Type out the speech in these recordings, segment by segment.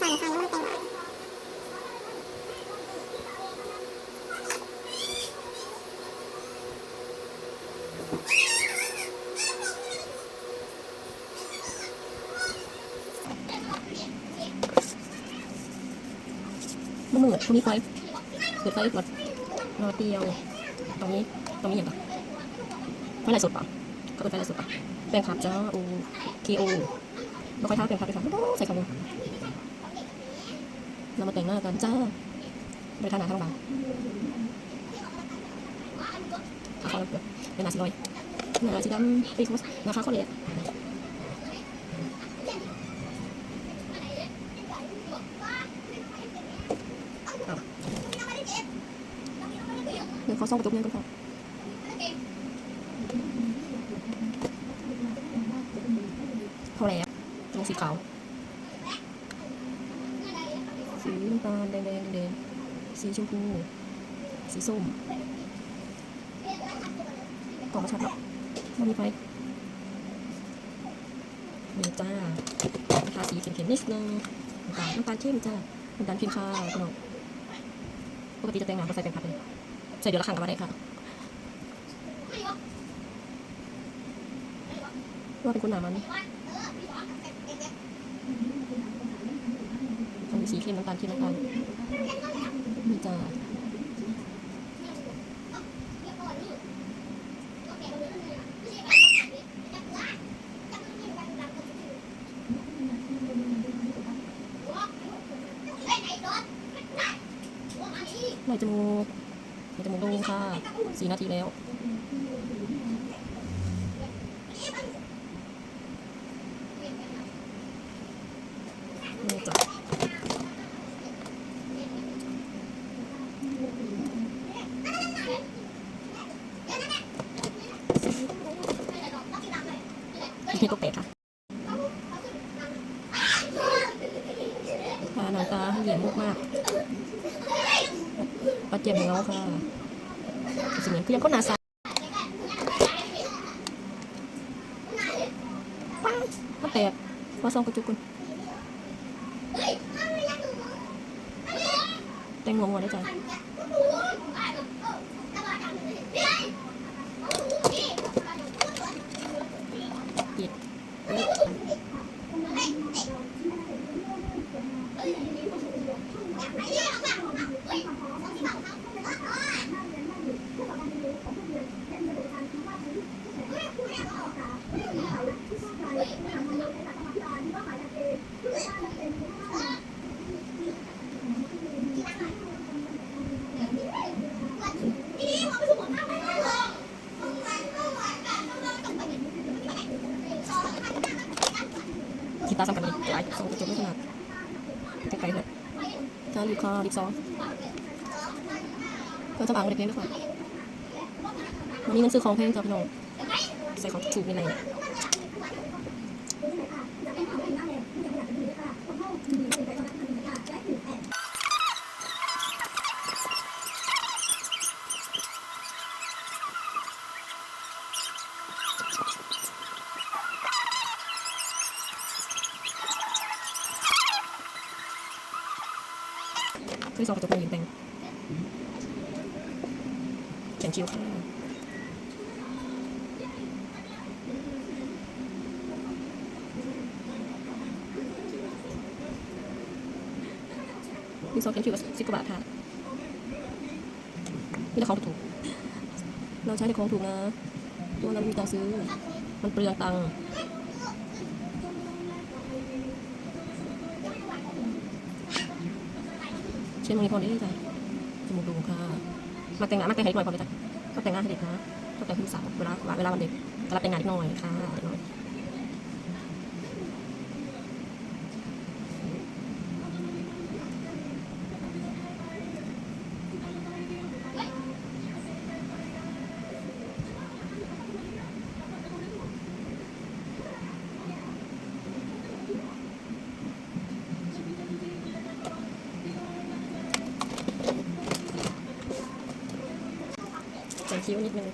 สั่งสั่งสั่งมันเป็นไรมันเหมือนตรงนี้ไฟเปิดไฟกดนอเตียว ตรงนี้ ตรงนี้อย่างไรไฟไหลสดป่ะก็เปิดไฟไหลสดป่ะแปลงขับจ้าโอเคโอเราค่อยท้าแปลงขับไปค่ะใส่คำนึง เรามาแต่งหน้ากันจ้าบริการหนาทั้งบางขาเขาเเป็นหนาสีลอยหนาสีดำปีกนะคะเขาเลยเดี๋ยวเขาส่องกระจกเนี่ยก็พอพอแล้วลงสีขาว สี น้ำตาลแดงแดงแดงสีชมพู สีส้มกล่องชัดเนาะมันมีไฟนี่จ้าทาสีเข็มๆนิดนึงน้ำตาลน้ำตาลเข้มจ้าน้ำตาลเข้มค่ะพี่น้องปกติจะแต่งหน้าก็ใส่เป็นพัดเลยใส่เดือนละครั้งก็มาได้ค่ะว่าเป็นคนหนามันมันมี สีเข้มน้ำตาลเข้มน้ำตาลนี่จ้าหน่อยจมูกหน่อยจมูกลงค่ะสี่นาทีแล้ว นี่ก็เป็ดค่ะทาหนังตาเหยียมมุกมากปัดเจียมเงาค่ะสิ่งนี้คือยังก็นาซาปังมาแตกมาซองกระจุกคุณแตงโมหัวได้จ้ะปิดคิดตาสำคัญเลยหลายสองกระจกไม่ขนาดไกลๆเลย จ้าลิปคอลิปซองเพื่อจะบางเด็กเล่นด้วยค่ะวันนี้มันซื้อของแพงจ้ะพี่น้องใส่ของถูกนี่ไหนเนี่ย เคยส่องกระจกมาหญิงแต่งเขียนคิ้วค่ะมีซองเขียนคิ้วกับสิบกว่าบาทค่ะมีแต่ของถูก เราใช้ในของถูกนะ ตัวนั้นมีตังซื้อ มันเปลืองตังค์เช่นวันนี้พอได้จ้ะจมูกดูค่ะ มาแต่งงานมาแต่งให้เด็กหน่อยพอไหมจ๊ะก็แต่งงานให้เด็กนะก็แต่งให้ลูกสาวเวลาเวลาวันเด็กจะรับแต่งงานเด็กหน่อยค่ะ อิ๊วนิดนึง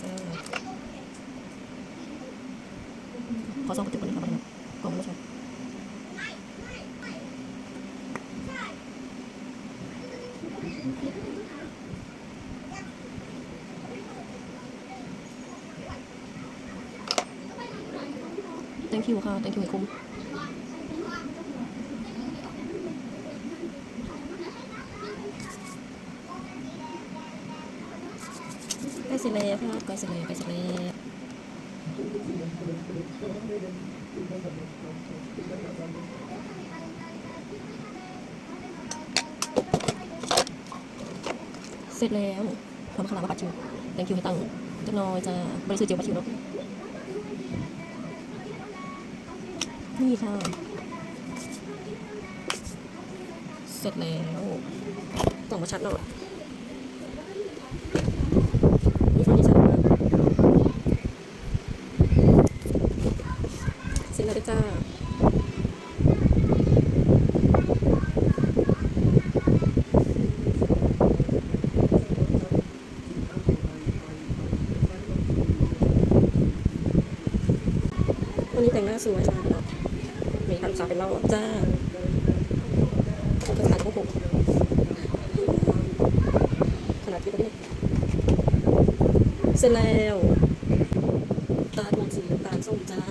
ขอซองกระจุกนิดนึงครับกล่องไม่ใช่ thank you ค่ะ thank you ให้คุ้ม ใกล้เล้วครับใกล้เล้วใกล้เล้วเสร็จแล้วพร้อมคาราบาปัดชิว thank you ให้ตังค์จักหน้อยจะบริสุทธิ์เจียวปัดชิวเนาะนี่ค่ะ เสร็จแล้วกล่องมาชัดหน่อยนี่ฟังที่ชัดมากเสร็ จแล้วเด้อจ้าวันนี้แต่งหน้าสวยมากเนาะมีทำสาวเป็นเล่าจ้าก็ขายของผมขนาดที่ประเทศเสร็จแล้ว ตาดวงสีน้ำตาลส้มจ้า